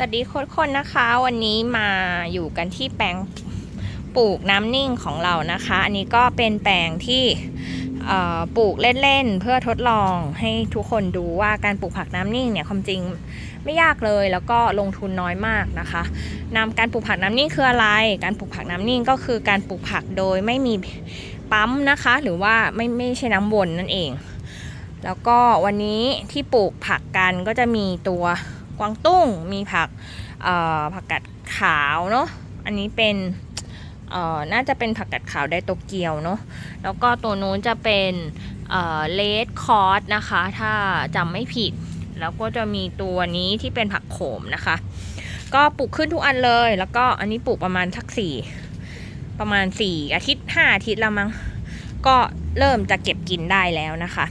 สวัสดีโค้ชคนนะคะ วันนี้มาอยู่กันที่แปลงปลูกน้ำนิ่งของเรานะคะ อันนี้ก็เป็นแปลงที่ปลูกเล่นๆเพื่อทดลองให้ทุกคนดูว่าการปลูกผักน้ำนิ่งเนี่ยความจริงไม่ยากเลยแล้วก็ลงทุนน้อยมากนะคะนำการปลูกผักน้ำนิ่งคืออะไร การปลูกผักน้ำนิ่งก็คือการปลูกผักโดยไม่มีปั๊มนะคะ หรือว่าไม่ไม่ใช่น้ำวนนั่นเอง แล้วก็วันนี้ที่ปลูกผักกันก็จะมีตัว กวางตุ้ง มีผักผักกาดขาวเนาะ อันนี้เป็นน่าจะเป็นผักกาดขาวไดโตเกียวเนาะ แล้วก็ตัวนู้นจะเป็นเลดคอร์สนะคะ ถ้าจำไม่ผิด แล้วก็จะมีตัวนี้ที่เป็นผักโขมนะคะ ก็ปลูกขึ้นทุกอันเลย แล้วก็อันนี้ปลูกประมาณทักสี่ประมาณสี่อาทิตย์ห้าอาทิตย์ล้วมั้ง ก็เริ่มจะเก็บกินได้แล้วนะคะ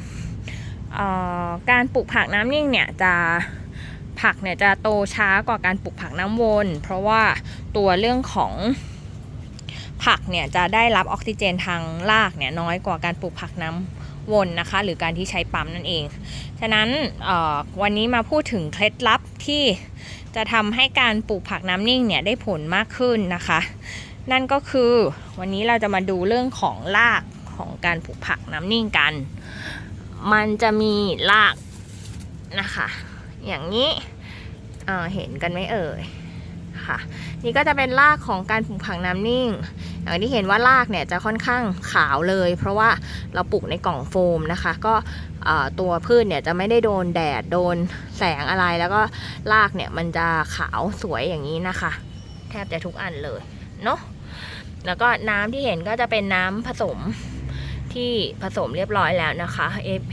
การปลูกผักน้ำนิ่งเนี่ยจะ ผักเนี่ยจะโตช้ากว่าการปลูกผักน้ำวน เพราะว่าตัวเรื่องของผักเนี่ยจะได้รับออกซิเจนทางรากเนี่ยน้อยกว่าการปลูกผักน้ำวนนะคะ หรือการที่ใช้ปั๊มนั่นเอง ฉะนั้นวันนี้มาพูดถึงเคล็ดลับที่จะทำให้การปลูกผักน้ำนิ่งเนี่ยได้ผลมากขึ้นนะคะ นั่นก็คือวันนี้เราจะมาดูเรื่องของรากของการปลูกผักน้ำนิ่งกัน มันจะมีรากนะคะ อย่างนี้ เเห็นกันไหมเอ่ยค่ะนี่ก็จะเป็นรากของการปลูกผักน้ำนิ่ง อย่างที่เห็นว่ารากเนี่ยจะค่อนข้างขาวเลย เพราะว่าเราปลูกในกล่องโฟมนะคะ ก็ตัวพืชเนี่ยจะไม่ได้โดนแดดโดนแสงอะไรแล้วก็รากเนี่ยมันจะขาวสวยอย่างนี้นะคะ แทบจะทุกอันเลยเนาะแล้วก็น้ำที่เห็นก็จะเป็นน้ำผสมที่ผสมเรียบร้อยแล้วนะคะเอฟ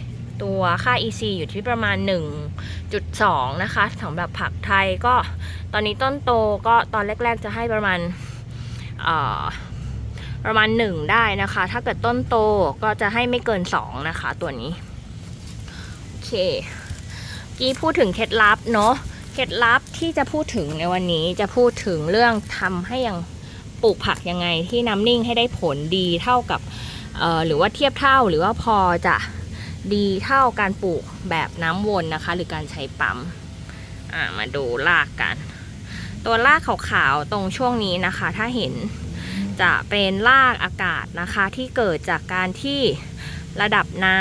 ตัวค่า EC อยู่ที่ประมาณ 1.2 นะคะสำหรับผักไทยก็ตอนนี้ต้นโตก็ตอนแรก ๆ จะให้ประมาณประมาณ 1 ได้นะคะ ถ้าเกิดต้นโตก็จะให้ไม่เกิน 2 นะคะ ตัวนี้ โอเค กี้พูดถึงเคล็ดลับเนาะเคล็ดลับที่จะพูดถึงในวันนี้จะพูดถึงเรื่องทำให้ยังปลูกผักยังไงที่น้ำนิ่งให้ได้ผลดีเท่ากับเอ่อหรือว่าเทียบเท่าหรือว่าพอจะ ดีเท่าการปลูกแบบน้ำวนนะคะ หรือการใช้ปั๊มมาดูรากกัน ตัวรากขาวๆตรงช่วงนี้นะคะ ถ้าเห็นจะเป็นรากอากาศนะคะ ที่เกิดจากการที่ระดับน้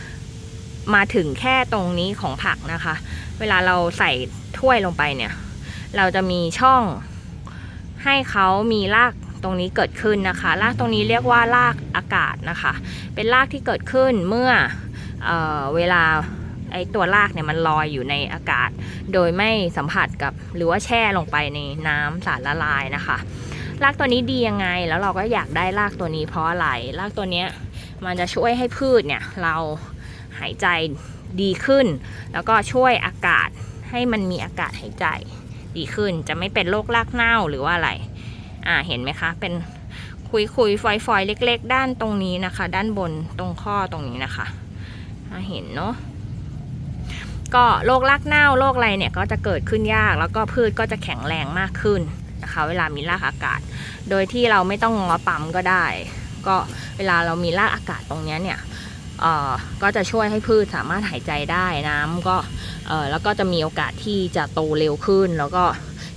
ำมาถึงแค่ตรงนี้ของผักนะคะ เวลาเราใส่ถ้วยลงไปเนี่ย เราจะมีช่องให้เขามีราก ตรงนี้เกิดขึ้นนะคะรากตรงนี้เรียกว่ารากอากาศนะคะ เป็นรากที่เกิดขึ้นเมื่อเออเวลาไอตัวรากเนี่ยมันลอยอยู่ในอากาศ โดยไม่สัมผัสกับหรือว่าแช่ลงไปในน้ำสารละลายนะคะรากตัวนี้ดียังไงแล้วเราก็อยากได้รากตัวนี้เพราะอะไรรากตัวเนี้ยมันจะช่วยให้พืชเนี่ยเราหายใจดีขึ้น แล้วก็ช่วยอากาศให้มันมีอากาศหายใจดีขึ้นจะไม่เป็นโรครากเน่าหรือว่าอะไร อ่าเห็นไหมคะ เป็นคุยคุยฟอยฟอยๆเล็ก ๆ ด้านตรงนี้นะคะ ด้านบนตรงข้อตรงนี้นะคะเห็นเนาะก็โรครากเน่าโรคอะไรเนี่ยก็จะเกิดขึ้นยากแล้วก็พืชก็จะแข็งแรงมากขึ้นนะคะเวลามีรากอากาศ โดยที่เราไม่ต้องงอปั๊มก็ได้ ก็เวลาเรามีรากอากาศตรงนี้เนี่ยเอ่อก็จะช่วยให้พืชสามารถหายใจได้น้ำก็เออแล้วก็จะมีโอกาสที่จะโตเร็วขึ้นแล้วก็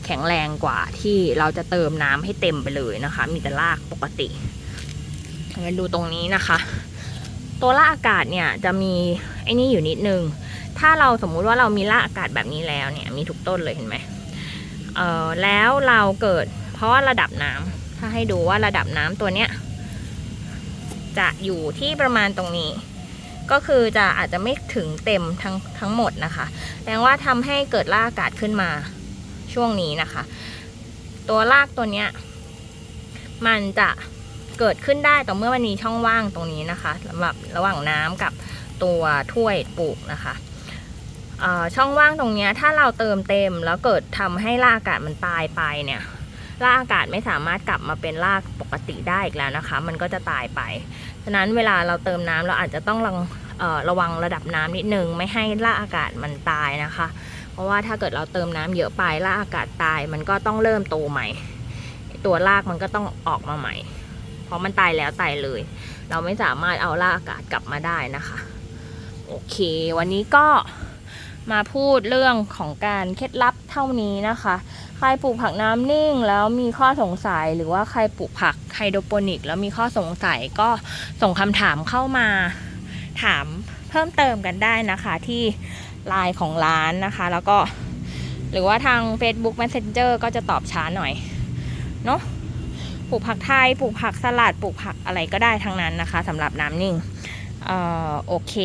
แข็งแรงกว่าที่เราจะเติมน้ำให้เต็มไปเลยนะคะ มีแต่รากปกติมาดูตรงนี้นะคะ ตัวรากอากาศเนี่ยจะมีไอ้นี่อยู่นิดนึง ถ้าเราสมมุติว่าเรามีรากอากาศแบบนี้แล้วเนี่ยมีทุกต้นเลยเห็นไหมเออแล้วเราเกิด เพราะว่าระดับน้ำถ้าให้ดูว่าระดับน้ำตัวเนี้ยจะอยู่ที่ประมาณตรงนี้ ก็คือจะอาจจะไม่ถึงเต็มทั้งทั้งหมดนะคะแปลว่าทำให้เกิดรากอากาศขึ้นมา ช่วงนี้นะคะ ตัวรากตัวเนี้ยมันจะเกิดขึ้นได้ต่อเมื่อมันมีช่องว่างตรงนี้นะคะสำหรับระหว่างน้ำกับตัวถ้วยปลูกนะคะช่องว่างตรงนี้ถ้าเราเติมเต็มแล้วเกิดทำให้รากอากาศมันตายไปเนี่ยรากอากาศไม่สามารถกลับมาเป็นรากปกติได้อีกแล้วนะคะ มันก็จะตายไปฉะนั้นเวลาเราเติมน้ำเราอาจจะต้องระระวังระดับน้ำนิดนึงไม่ให้รากอากาศมันตายนะคะ เพราะว่าถ้าเกิดเราเติมน้ำเยอะไปรากอากาศตายมันก็ต้องเริ่มโตใหม่ ตัวรากมันก็ต้องออกมาใหม่ เพราะมันตายแล้วตายเลย เราไม่สามารถเอารากอากาศกลับมาได้นะคะ โอเค วันนี้ก็มาพูดเรื่องของการเคล็ดลับเท่านี้นะคะ ใครปลูกผักน้ำนิ่งแล้วมีข้อสงสัยหรือว่าใครปลูกผักไฮโดรโปนิก แล้วมีข้อสงสัยก็ส่งคำถามเข้ามาถามเพิ่มเติมกันได้นะคะที่ ไลน์ของร้านนะคะ แล้วก็หรือว่าทาง Facebook Messenger ก็จะตอบช้าหน่อยเนาะปลูกผักไทยปลูกผักสลัดปลูกผักอะไรก็ได้ทั้งนั้นนะคะสำหรับน้ำนิ่งเอ่อโอเค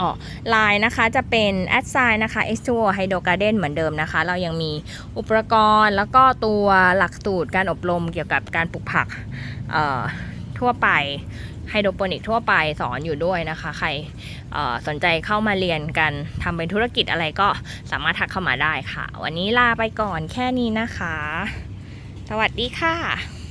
อ๋อไลน์นะคะจะเป็นแอดไซน์นะคะ h 2 o Hydro Garden เหมือนเดิมนะคะ เรายังมีอุปกรณ์แล้วก็ตัวหลักสูตรการอบรมเกี่ยวกับการปลูกผักทั่วไป ไฮโดรโปนิกทั่วไปสอนอยู่ด้วยนะคะ ใครสนใจเข้ามาเรียนกันทำเป็นธุรกิจอะไรก็สามารถทักเข้ามาได้ค่ะ วันนี้ลาไปก่อนแค่นี้นะคะ สวัสดีค่ะ